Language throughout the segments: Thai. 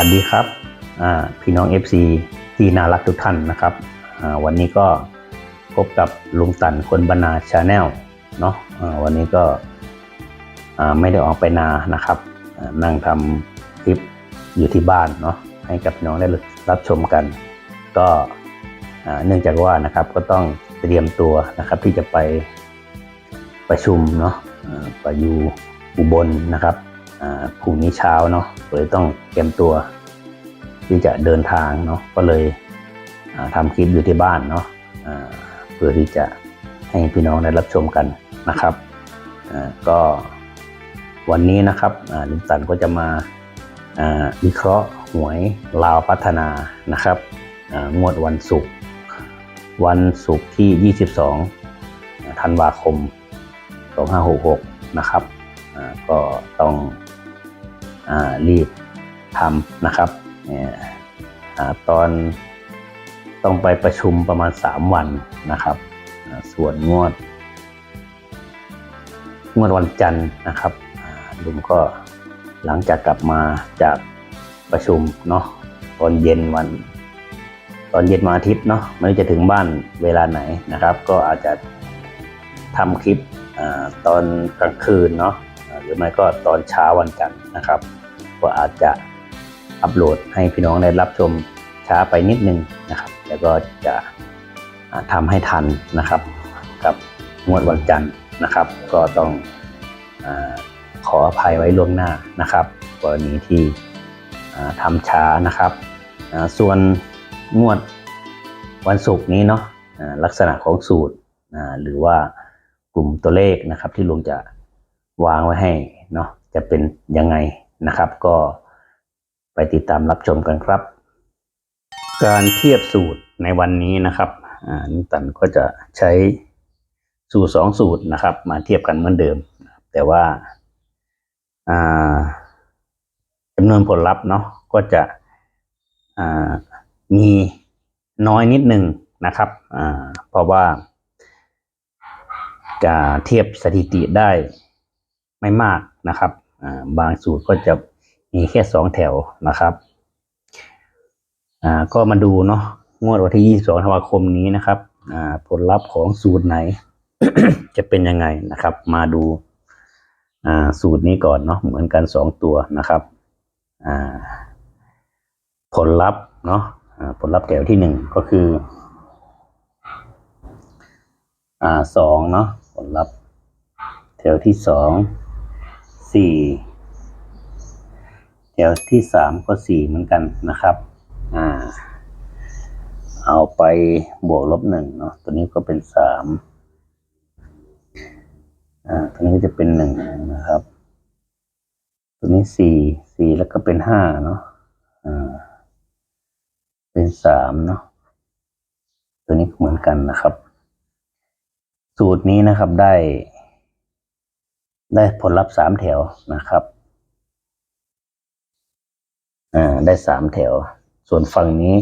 วัสดีครับพี่น้อง FC ที่น่ารักทุกท่านนะครับวันนี้ก็พบกับลุงตันคนบรรณาชาแนลเนาะวันนี้ก็ไม่ได้ออกไปนานะครับนั่งทำคลิปอยู่ที่บ้านเนาะให้กับน้องได้รับชมกัน ก็เนื่องจากว่านะครับก็ต้องเตรียมตัวนะครับที่จะไปประชุมเนาะไปอยู่อุบลนะครับพรุ่งนี้เช้าเนาะเลยต้องเตรียมตัว ที่จะเดินทางเนาะก็เลยอ่าทำคลิปอยู่ที่บ้านเนาะเพื่อที่จะให้พี่น้องได้รับชมกันนะครับก็วันนี้นะครับอ่าลุงตันก็จะมาวิเคราะห์หวยลาวพัฒนานะครับงวดวันศุกร์วันศุกร์ที่ 22 ธันวาคม 2566 นะครับก็ต้องอรีบทำนะครับ ตอนต้องไปประชุมประมาณ 3 วันนะครับ ส่วนงวด งวดวันจันทร์นะครับลุงก็หลังจากกลับมาจากประชุมเนาะตอนเย็นวัน ตอนเย็นวันอาทิตย์เนาะไม่รู้จะถึงบ้านเวลาไหนนะครับ ก็อาจจะทำคลิปอตอนกลางคืนเนาะหรือไม่ก็ตอนเช้าวันจันทร์นะครับ ก็อาจจะ อัปโหลดให้พี่น้องได้รับชมช้าไปนิดนึงนะครับ แล้วก็จะอ่าทำให้ทันนะครับ กับงวดวันจันทร์นะครับ ก็ต้องอขออภัยไว้ล่วงหน้านะครับกรณีที่อ่าทำช้านะครับ ส่วนงวดวันศุกร์นี้เนาะลักษณะของสูตรหรือว่ากลุ่มตัวเลขนะครับที่ลุงจะวางไว้ให้เนาะจะเป็นยังไงนะครับ ก็ ไปติดตามรับชมกันครับ การเทียบสูตรในวันนี้นะครับอ่านิตันก็จะใช้สูตรสองสูตรนะครับ มาเทียบกันเหมือนเดิม แต่ว่าจำนวนผลลัพธ์เนาะก็จะมีน้อยนิดหนึ่งนะครับเพราะว่า จะเทียบสถิติได้ไม่มากนะครับบางสูตรก็จะ มีแค่สองแถวนะครับ อ่า ก็มาดูเนาะ งวดวันที่22ธันวาคมนี้นะครับ อ่า ผลลัพธ์ของสูตรไหน จะเป็นยังไงนะครับ มาดู อ่า สูตรนี้ก่อนเนาะ เหมือนกันสองตัวนะครับ อ่า ผลลัพธ์เนาะ อ่า ผลลัพธ์แถวที่หนึ่งก็คือ อ่าสองเนาะ ผลลัพธ์แถวที่สองสี่ ถวที่สามก็สี่เหมือนกันนะครับ อ่า เอาไปบวกลบหนึ่งเนาะ ตัวนี้ก็เป็นสาม อ่า ตัวนี้ก็จะเป็นหนึ่งนะครับ ตัวนี้สี่ สี่แล้วก็เป็นห้าเนาะ อ่า เป็นสามเนาะ ตัวนี้เหมือนกันนะครับ สูตรนี้นะครับได้ ได้ผลลัพธ์สามแถวนะครับ อ่าได้สามแถว ส่วนฝั่งนี้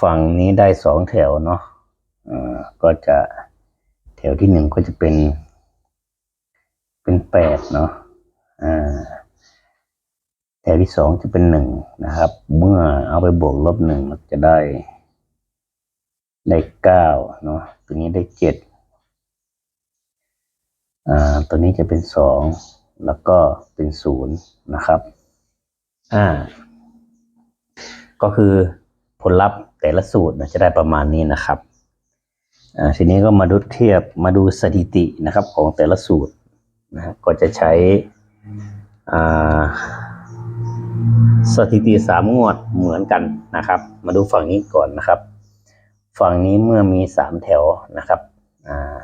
ฝั่งนี้ได้สองแถวเนาะอ่าก็จะแถวที่หนึ่งก็จะเป็น เป็นแปดเนาะอ่าแถวที่สองจะเป็นหนึ่งนะครับ เมื่อเอาไปบวกลบหนึ่งมันจะได้ ได้เก้าเนาะตัวนี้ได้เจ็ดอ่าตัวนี้จะเป็นสองแล้วก็เป็นศูนย์นะครับ อ่า ก็คือผลลัพธ์แต่ละสูตรนะจะได้ประมาณนี้นะครับ อ่า ทีนี้ก็มาดูเทียบมาดูสถิตินะครับของแต่ละสูตรนะฮะก็จะใช้ อ่า สถิติสามงวดเหมือนกันนะครับ มาดูฝั่งนี้ก่อนนะครับ ฝั่งนี้เมื่อมีสามแถวนะครับ อ่า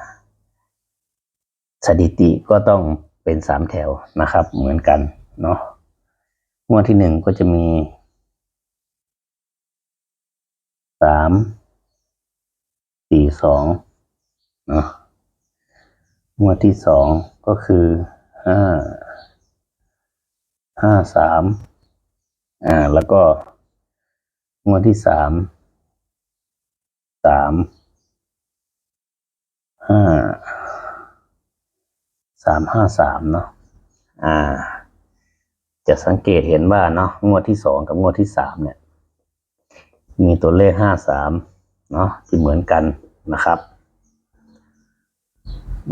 สถิติก็ต้องเป็นสามแถวนะครับ เหมือนกันเนาะ งวดที่หนึ่งก็จะมีสามสี่สองเนาะงวดที่สองก็คือห้าห้าสามอ่า แล้วก็งวดที่สามสามห้าสามห้าสามเนาะอ่า จะสังเกตเห็นว่าเนาะงวดที่สองกับงวดที่สามเนี่ย มีตัวเลขห้าสามเนาะที่เหมือนกันนะครับ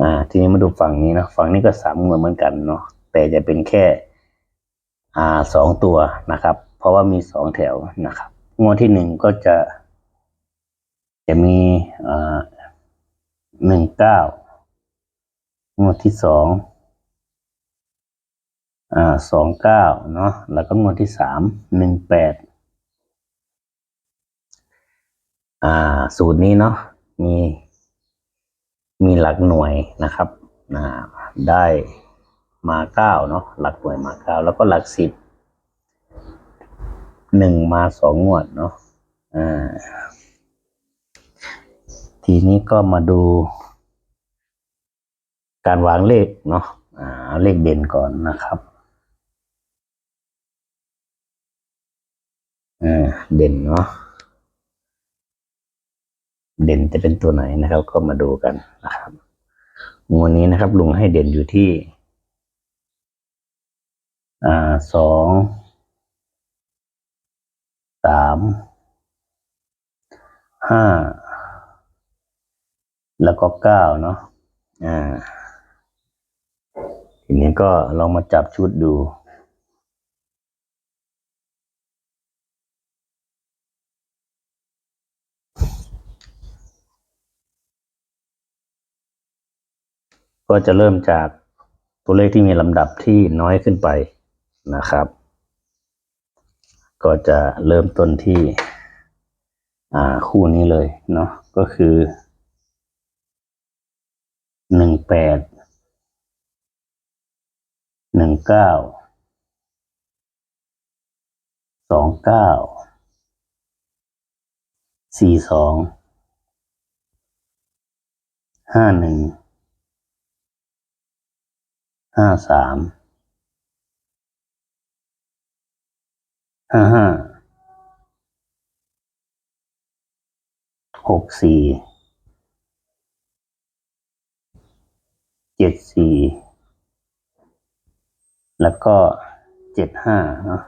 อ่าทีนี้มาดูฝั่งนี้นะฝั่งนี้ก็สามงวดเหมือนกันเนาะแต่จะเป็นแค่อ่าสองตัวนะครับ เพราะว่ามีสองแถวนะครับ งวดที่หนึ่งก็จะ จะมีอ่าหนึ่งเก้างวดที่สอง อ่าสองเก้าเนาะแล้วก็งวดที่สามหนึ่งแปดอ่า สูตรนี้เนาะมีมีหลักหน่วยนะครับอ่าได้มาเก้าเนาะหลักหน่วยมาเก้าแล้วก็หลักสิบหนึ่งมาสองงวดเนาะอ่าทีนี้ก็มาดู การวางเลขเนาะอ่าเอาเลขเด่นก่อนนะครับอ่า เด่นเนาะเด่นจะเป็นตัวไหนนะครับ ก็มาดูกันนะครับงวดนี้นะครับ ลุงให้เด่นอยู่ที่ อ่าสองสามห้าแล้วก็เก้าเนาะอ่าทีนี้ก็ลองมาจับชุดดู ก็จะเริ่มจากตัวเลขที่มีลำดับที่น้อยขึ้นไปนะครับ ก็จะเริ่มต้นที่คู่นี้เลยเนาะก็คือหนึ่งแปดหนึ่งเก้าสองเก้าสี่สองห้าหนึ่ง ห้าสามห้าห้าหกสี่เจ็ดสี่แล้วก็เจ็ดห้าเนาะ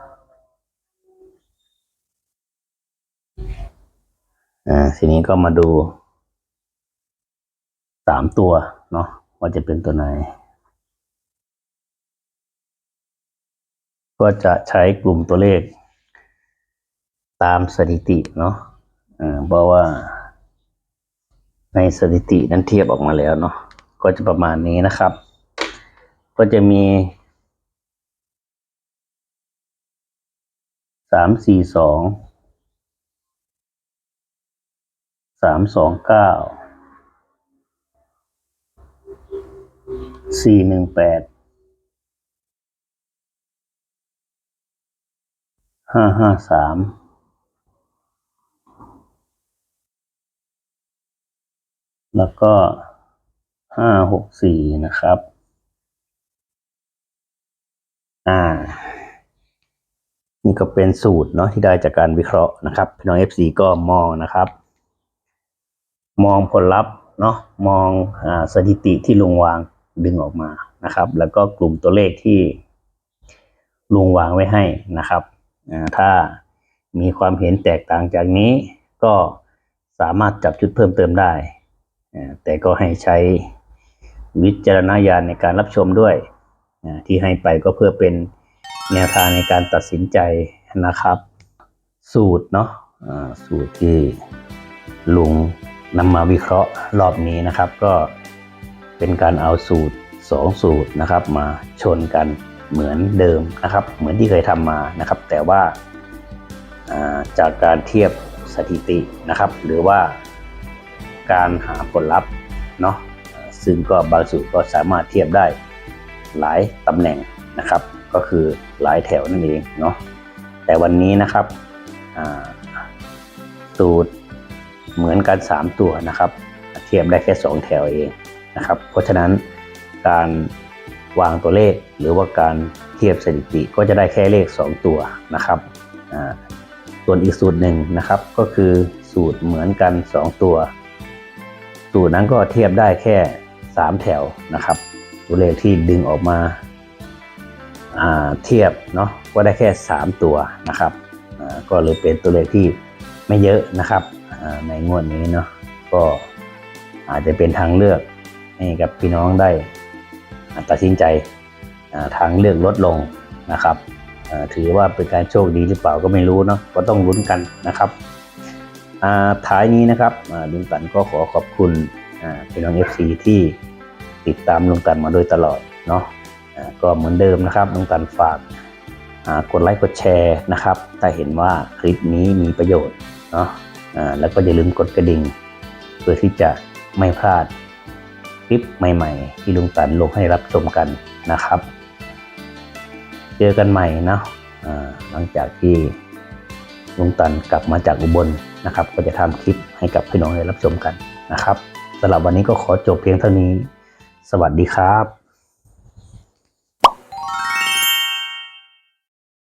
อ่าทีนี้ก็มาดูสามตัวเนาะว่าจะเป็นตัวไหน ก็จะใช้กลุ่มตัวเลข ตามสถิติเนาะเพราะว่า ในสถิตินั้นเทียบออกมาแล้วเนาะก็จะประมาณนี้นะครับ ก็จะมีสามสี่สองสามสองเก้าสี่หนึ่งแปด ห้าห้าสามแล้วก็ห้าหกสี่นะครับ อ่า นี่ก็เป็นสูตรเนาะที่ได้จากการวิเคราะห์นะครับพี่น้อง FC ก็มองนะครับ มองผลลัพธ์เนาะมองอาสถิติที่ลุงวางดึงออกมานะครับ แล้วก็กลุ่มตัวเลขที่ลุงวางไว้ให้นะครับ ถ้ามีความเห็นแตกต่างจากนี้ก็สามารถจับจุดเพิ่มเติมได้ แต่ก็ให้ใช้วิจารณญาณในการรับชมด้วย ที่ให้ไปก็เพื่อเป็นแนวทางในการตัดสินใจนะครับ สูตรเนาะสูตรที่ลุงนำมาวิเคราะห์รอบนี้นะครับ ก็เป็นการเอาสูตรสองสูตรนะครับมาชนกัน เหมือนเดิมนะครับ เหมือนที่เคยทำมานะครับ แต่ว่าจากการเทียบสถิตินะครับ หรือว่าการหาผลลัพธ์เนาะซึ่งก็บางสูตรก็สามารถเทียบได้หลายตำแหน่งนะครับ ก็คือหลายแถวนั่นเองเนาะแต่วันนี้นะครับสูตรเหมือนกัน 3 ตัวนะครับ เทียบได้แค่ 2 แถวเองนะครับ เพราะฉะนั้นการ วางตัวเลข หรือว่าการเทียบสถิติก็จะได้แค่เลข 2 ตัวนะครับส่วนอีกสูตรหนึ่งนะครับ ก็คือสูตรเหมือนกัน 2 ตัว สูตรนั้นก็เทียบได้แค่ 3 แถวนะครับ ตัวเลขที่ดึงออกมาเทียบเนาะก็ได้แค่ 3 ตัวนะครับก็เลยเป็นตัวเลขที่ไม่เยอะนะครับในงวดนี้เนาะก็อาจจะเป็นทางเลือกให้กับพี่น้องได้ ตัดสินใจทางเลือกลดลงนะครับถือว่าเป็นการโชคดีหรือเปล่าก็ไม่รู้เนาะก็ต้องลุ้นกันนะครับท้ายนี้นะครับลุงตันก็ขอขอบคุณพี่น้อง FC ที่ติดตามลุงตันมาโดยตลอดเนาะก็เหมือนเดิมนะครับลุงตันฝากกดไลค์กดแชร์นะครับถ้าเห็นว่าคลิปนี้มีประโยชน์เนาะแล้วก็อย่าลืมกดกระดิ่ง เพื่อที่จะไม่พลาด คลิปใหม่ๆ ที่ลุงตันลงให้รับชมกันนะครับ เจอกันใหม่นะหลังจากที่ลุงตันกลับมาจากอุบลนะครับ ก็จะทำคลิปให้กับพี่น้องได้รับชมกันนะครับสำหรับวันนี้ก็ขอจบเพียงเท่านี้ สวัสดีครับ